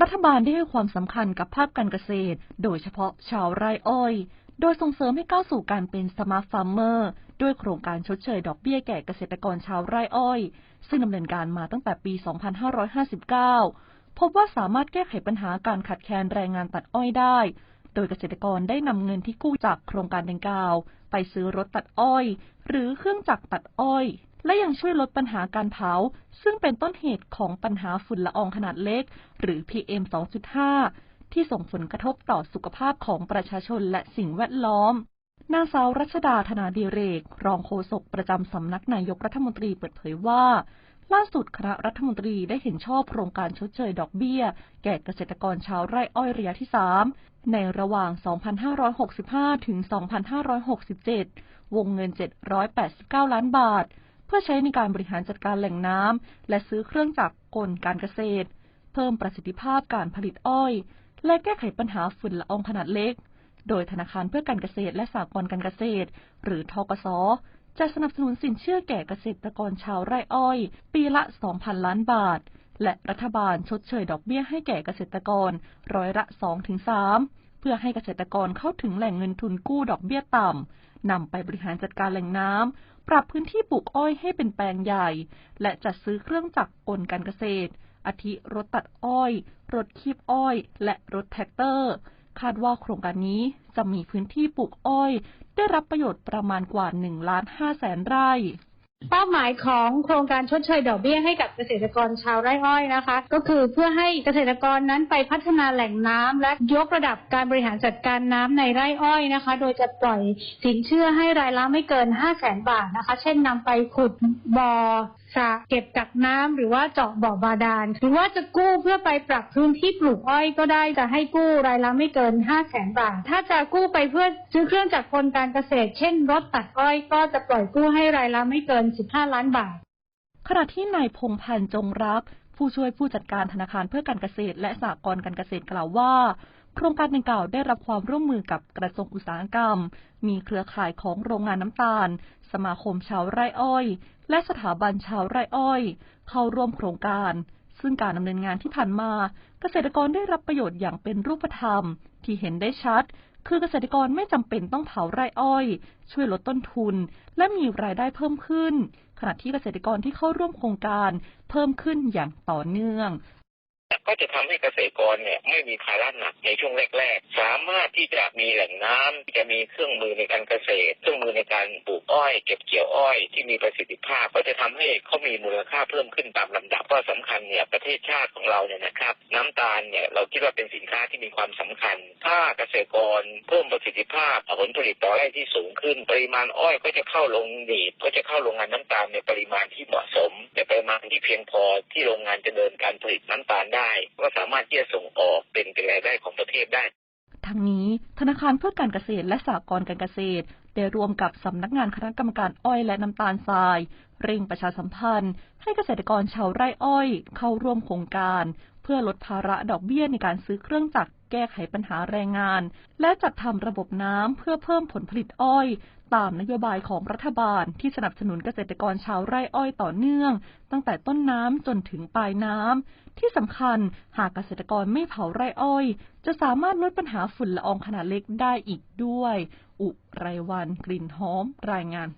รัฐบาลได้ให้ความสำคัญกับภาคการเกษตร โดยเฉพาะชาวไร่อ้อย โดยส่งเสริมให้ก้าวสู่การเป็นสมาร์ทฟาร์มเมอร์ ด้วยโครงการชดเชยดอกเบี้ยแก่เกษตรกรชาวไร่อ้อย ซึ่งดำเนินการมาตั้งแต่ปี 2559 พบว่าสามารถแก้ไขปัญหาการขาดแคลนแรงงานตัดอ้อยได้ โดยเกษตรกรได้นำเงินที่กู้จากโครงการดังกล่าว ไปซื้อรถตัดอ้อย หรือเครื่องจักรตัดอ้อย และยังช่วยลดปัญหาการเผา ซึ่งเป็นต้นเหตุของปัญหาฝุ่นละอองขนาดเล็ก หรือ PM 2.5 ที่ส่งผลกระทบต่อสุขภาพของประชาชนและสิ่งแวดล้อมนางสาวรัชดาธนาดีเรก รองโฆษกประจำสำนักนายกรัฐมนตรีเปิดเผยว่า ล่าสุดคณะรัฐมนตรีได้เห็นชอบโครงการชดเชยดอกเบี้ย แก่เกษตรกรชาวไร่อ้อยระยะที่ 3 ในระหว่าง 2,565 ถึง 2,567 วงเงิน 789 ล้านบาท พื่อใช้ในการบริหารจัดการแหล่งน้ำและซื้อเครื่องจักรกลการเกษตร เพิ่มประสิทธิภาพการผลิตอ้อย และแก้ไขปัญหาฝุ่นละอองขนาดเล็ก โดยธนาคารเพื่อการเกษตรและสหกรณ์การเกษตร หรือทกสจะสนับสนุนสินเชื่อแก่เกษตรกรชาวไร่อ้อย ปีละ 2,000 ล้านบาท และรัฐบาลชดเชยดอกเบี้ยให้แก่เกษตรกรร้อยละ 2-3เพื่อให้เกษตรกรเข้าถึงแหล่งเงินทุนกู้ดอกเบี้ยต่ำนำไปบริหารจัดการแหล่งน้ำปรับพื้นที่ปลูกอ้อยให้เป็นแปลงใหญ่ และจัดซื้อเครื่องจักรกลการเกษตร อาทิรถตัดอ้อย รถคีบอ้อย และรถแท็กเตอร์ คาดว่าโครงการนี้จะมีพื้นที่ปลูกอ้อย ได้รับประโยชน์ประมาณกว่า1ล้าน5แสนไร่ เป้าหมายของโครงการชดเชยดอกเบี้ยให้กับเกษตรกรชาวไร่อ้อยนะคะ ก็คือเพื่อให้เกษตรกรนั้นไปพัฒนาแหล่งน้ำและยกระดับการบริหารจัดการน้ำในไร่อ้อยนะคะ โดยจะปล่อยสินเชื่อให้รายละไม่เกิน 5 0 0แสนบาทนะคะ เช่นนำไปขุดบ่อ สระเก็บกักน้ำหรือว่าเจาะบ่อบาดาล หรือว่าจะกู้เพื่อไปปรับพื้นที่ปลูกอ้อยก็ได้จะให้กู้รายละไม่เกิน 5 0 0แสนบาท ถ้าจะกู้ไปเพื่อซื้อเครื่องจักรกลการเกษตร เช่นรถตัดอ้อยก็จะปล่อยกู้ให้รายละไม่เกิน 15 ล้านบาท ขณะที่นายพงพันธ์จงรัก ผู้ช่วยผู้จัดการธนาคารเพื่อการเกษตร และสหกรณ์การเกษตรกล่าวว่าโครงการดังกล่าวได้รับความร่วมมือกับกระทรวงอุตสาหกรรม มีเครือข่ายของโรงงานน้ำตาล สมาคมชาวไร่อ้อย และสถาบันชาวไร่อ้อย เข้าร่วมโครงการ ซึ่งการดำเนินงานที่ผ่านมา เกษตรกรได้รับประโยชน์อย่างเป็นรูปธรรม ที่เห็นได้ชัด คือเกษตรกรไม่จำเป็นต้องเผาไร่อ้อย ช่วยลดต้นทุน และมีรายได้เพิ่มขึ้น ขณะที่เกษตรกรที่เข้าร่วมโครงการเพิ่มขึ้นอย่างต่อเนื่องก็จะทำให้เกษตรกรเนี่ยไม่มีภาระหนักในช่วงแรก ๆ สามารถที่จะมีแหล่งน้ำจะมีเครื่องมือในการเกษตร เครื่องมือในการปลูก อ้อย เก็บเกี่ยวอ้อยที่มีประสิทธิภาพ ก็จะทำให้เขามีมูลค่าเพิ่มขึ้นตามลำดับก็สำคัญเนี่ยประเทศชาติของเราเนี่ยนะครับ น้ำตาลเนี่ยเราคิดว่าเป็นสินค้าที่มีความสำคัญ ถ้าเกษตรกรเพิ่มประสิทธิภาพผลผลิตต่อไร่ที่สูงขึ้น ปริมาณอ้อยก็จะเข้าลงหนีบก็จะเข้าโรงงานน้ำตาลในปริมาณที่เหมาะสมในปริมาณที่เพียงพอที่โรงงานจะเดินการผลิตน้ำตาลได้ ก็สามารถที่จะส่งออกเป็นเป็นรายได้ของประเทศได้ ทั้งนี้ธนาคารเพื่อการเกษตรและสหกรณ์การเกษตรได้รวมกับสำนักงานคณะกรรมการอ้อยและน้ำตาลทราย เร่งประชาสัมพันธ์ ให้เกษตรกรชาวไร่อ้อย เข้าร่วมโครงการ เพื่อลดภาระดอกเบี้ยในการซื้อเครื่องจักรแก้ไขปัญหาแรงงาน และจัดทำระบบน้ำเพื่อเพิ่มผลผลิตอ้อย ตามนโยบายของรัฐบาลที่สนับสนุนเกษตรกรชาวไร่อ้อยต่อเนื่อง ตั้งแต่ต้นน้ำจนถึงปลายน้ำ ที่สำคัญหากเกษตรกรไม่เผาไร่อ้อย จะสามารถลดปัญหาฝุ่นละอองขนาดเล็กได้อีกด้วย อุไรวัน กลิ่นหอม รายงาน